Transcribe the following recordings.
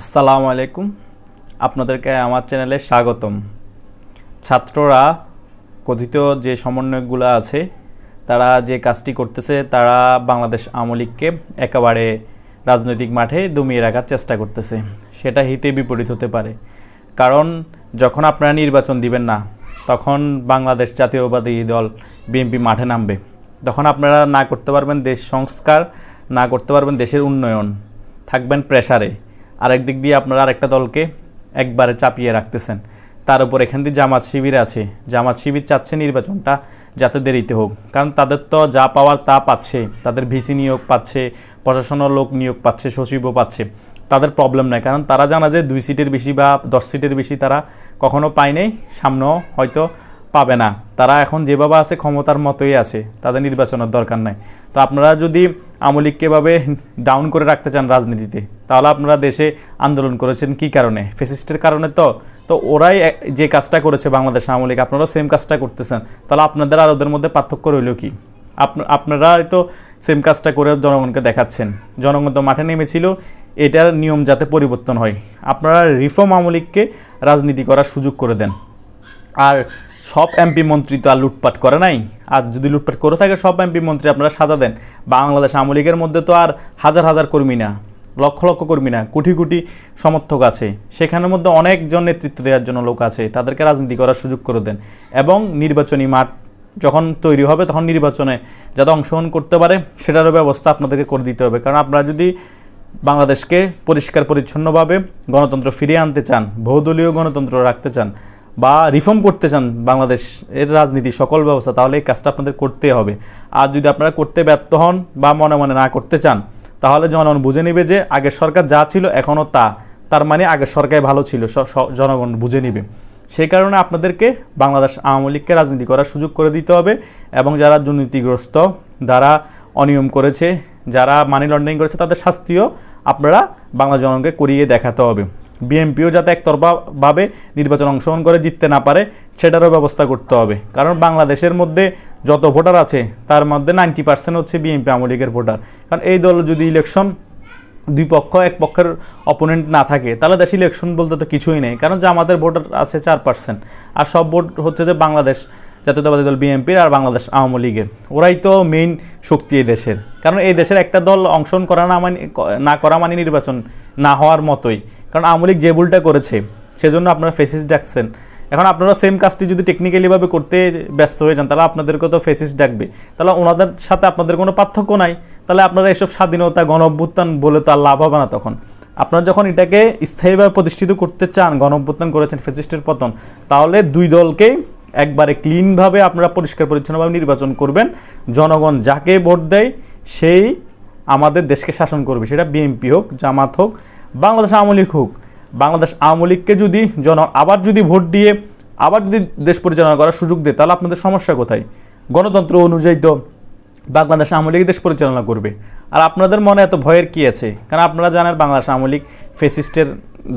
আসসালামু আলাইকুম। আপনাদেরকে আমার চ্যানেলে স্বাগতম। ছাত্ররা কথিত যে সমন্বয়গুলো আছে, তারা যে কাজটি করতেছে, তারা বাংলাদেশ আওয়ামী লীগকে একেবারে রাজনৈতিক মাঠে দমিয়ে রাখার চেষ্টা করতেছে। সেটা হিতে বিপরীত হতে পারে। কারণ যখন আপনারা নির্বাচন দিবেন না, তখন বাংলাদেশ জাতীয়বাদী দল, বিএনপি মাঠে নামবে। তখন আপনারা না করতে পারবেন দেশ সংস্কার, না করতে পারবেন দেশের উন্নয়ন। থাকবেন প্রেসারে। আরেক দিক দিয়ে আপনারা আরেকটা দলকে একবারে চাপিয়ে রাখতেছেন। তার উপর এখান দিয়ে জামাত শিবির আছে। জামাত শিবির চাচ্ছে নির্বাচনটা যাতে দেরিতে হোক। কারণ তাদের তো যা পাওয়ার তা পাচ্ছে। তাদের ভিসি নিয়োগ পাচ্ছে, প্রশাসনের লোক নিয়োগ পাচ্ছে, সচিবও পাচ্ছে। তাদের প্রবলেম নাই। কারণ তারা জানা যে দুই সিটের বেশি বা দশ সিটের বেশি তারা কখনো পায় নাই। সামনেও হয়তো পাবে না। তারা এখন যেভাবে আছে, ক্ষমতার মতোই আছে। তাদের নির্বাচনের দরকার নাই। তো আপনারা যদি আমলিককে এভাবে ডাউন করে রাখতে চান রাজনীতিতে, তাহলে আপনারা দেশে আন্দোলন করেছেন কি কারণে? ফেসিস্টের কারণে তো। তো ওরাই যে কাজটা করেছে বাংলাদেশ আওয়ামী লীগ, আপনারাও সেম কাজটা করতেছেন। তাহলে আপনাদের আর ওদের মধ্যে পার্থক্য রইল কি? আপ- আপনারা তো সেম কাজটা করে জনগণকে দেখাচ্ছেন। জনগণ তো মাঠে নেমেছিল, এটার নিয়ম যাতে পরিবর্তন হয়। আপনারা রিফর্ম আওয়ামী লীগকে রাজনীতি করার সুযোগ করে দেন। আর সব এমপি মন্ত্রী তো আর লুটপাট করে নাই। আর যদি লুটপাট করে থাকে, সব এমপি মন্ত্রী আপনারা সাজা দেন। বাংলাদেশ আওয়ামী লীগের মধ্যে তো আর হাজার হাজার কর্মী না, লক্ষ লক্ষ কর্মী না, কোটি কোটি সমর্থক আছে। সেখানের মধ্যে অনেকজন নেতৃত্ব দেওয়ার জন্য লোক আছে, তাদেরকে রাজনীতি করার সুযোগ করে দেন। এবং নির্বাচনী মাঠ যখন তৈরি হবে, তখন নির্বাচনে যাতে অংশগ্রহণ করতে পারে, সেটারও ব্যবস্থা আপনাদেরকে করে দিতে হবে। কারণ আপনারা যদি বাংলাদেশকে পরিষ্কার পরিচ্ছন্নভাবে গণতন্ত্র ফিরিয়ে আনতে চান, বহুদলীয় গণতন্ত্র রাখতে চান বা রিফর্ম করতে চান বাংলাদেশ এর রাজনীতি সকল ব্যবস্থা, তাহলে এই কাজটা আপনাদের করতে হবে। আর যদি আপনারা করতে ব্যর্থ হন বা মনে মনে না করতে চান, তাহলে জনগণ বুঝে নেবে যে আগের সরকার যা ছিল এখনও তা। তার মানে আগের সরকার ভালো ছিল জনগণ বুঝে নেবে। সেই কারণে আপনাদেরকে বাংলাদেশ আওয়ামী লীগকে রাজনীতি করার সুযোগ করে দিতে হবে এবং যারা দুর্নীতিগ্রস্ত, যারা অনিয়ম করেছে, যারা মানি লন্ডারিং করেছে, তাদের শাস্তিও আপনারা বাংলা জনগণকে করিয়ে দেখাতে হবে। বিএনপিও যাতে একতরফাভাবে নির্বাচন অংশগ্রহণ করে, জিততে না পারে, সেটারও ব্যবস্থা করতে হবে। কারণ বাংলাদেশের মধ্যে যত ভোটার আছে, তার মধ্যে নাইনটি পার্সেন্ট হচ্ছে বিএনপি আওয়ামী লীগের ভোটার। কারণ এই দল যদি ইলেকশন দুই পক্ষ, এক পক্ষের অপোনেন্ট না থাকে, তাহলে দেশে ইলেকশন বলতে তো কিছুই নেই। কারণ যে আমাদের ভোটার আছে চার পার্সেন্ট, আর সব ভোট হচ্ছে যে বাংলাদেশ জাতীয়তাবাদী দল বিএনপির আর বাংলাদেশ আওয়ামী লীগের। ওরাই তো মেইন শক্তি এই দেশের। কারণ এই দেশের একটা দল অংশগ্রহণ করা না মানে না করা মানে নির্বাচন না হওয়ার মতোই। কারণ আওয়ামী লীগ যে ভুলটা করেছে, সেজন্য আপনারা ফেসিস ডাকছেন। এখন আপনারা সেম কাজটি যদি টেকনিক্যালিভাবে করতে ব্যস্ত হয়ে যান, তাহলে আপনাদেরকে তো ফেসিস ডাকবে। তাহলে ওনাদের সাথে আপনাদের কোনো পার্থক্য নাই। তাহলে আপনারা এসব স্বাধীনতা গণ অভ্যুত্থান বলে তো আর লাভ হবে না তখন। আপনারা যখন এটাকে স্থায়ীভাবে প্রতিষ্ঠিত করতে চান গণ অভ্যুত্থান করেছেন ফেসিস্টের পতন, তাহলে দুই দলকেই একবারে ক্লিনভাবে আপনারা পরিষ্কার, পরিচ্ছন্নভাবে নির্বাচন করবেন। জনগণ যাকে ভোট দেয়, সেই আমাদের দেশকে শাসন করবে। সেটা বিএনপি হোক, জামাত হোক বাংলাদেশ আওয়ামী লীগ হোক, বাংলাদেশ আওয়ামী লীগকে যদি জন আবার যদি ভোট দিয়ে আবার যদি দেশ পরিচালনা করার সুযোগ দেয়, তাহলে আপনাদের সমস্যা কোথায়? গণতন্ত্র অনুযায়ী তো বাংলাদেশ আওয়ামী লীগ দেশ পরিচালনা করবে। আর আপনাদের মনে এত ভয়ের কি আছে? কারণ আপনারা জানেন বাংলাদেশ আওয়ামী লীগ ফেসিস্টের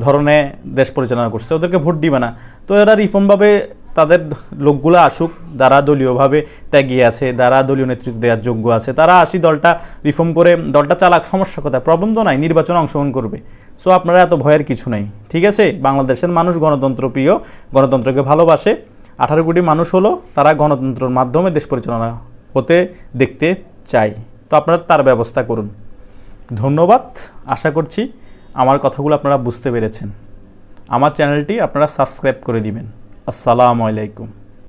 ধরনে দেশ পরিচালনা করছে, ওদেরকে ভোট দিবে না। তো এরা রিফর্মভাবে তাদের লোকগুলো আসুক যারা দলীয়ভাবে ত্যাগী আছে যারা দলীয় নেতৃত্ব দেওয়ার যোগ্য আছে। তারা আসি দলটা রিফর্ম করে, দলটা চালাক, সমস্যা কোথায়? প্রবলেম তো নাই, নির্বাচনে অংশগ্রহণ করবে। সো আপনারা এত ভয়ের কিছু নাই, ঠিক আছে? বাংলাদেশের মানুষ গণতন্ত্র প্রিয়, গণতন্ত্রকে ভালোবাসে। আঠারো কোটি মানুষ হলো, তারা গণতন্ত্রের মাধ্যমে দেশ পরিচালনা হতে দেখতে চাই তো আপনারা তার ব্যবস্থা করুন। ধন্যবাদ, আশা করছি আমার কথাগুলো আপনারা বুঝতে পেরেছেন। আমার চ্যানেলটি আপনারা সাবস্ক্রাইব করে দিবেন। আসসালামু আলাইকুম।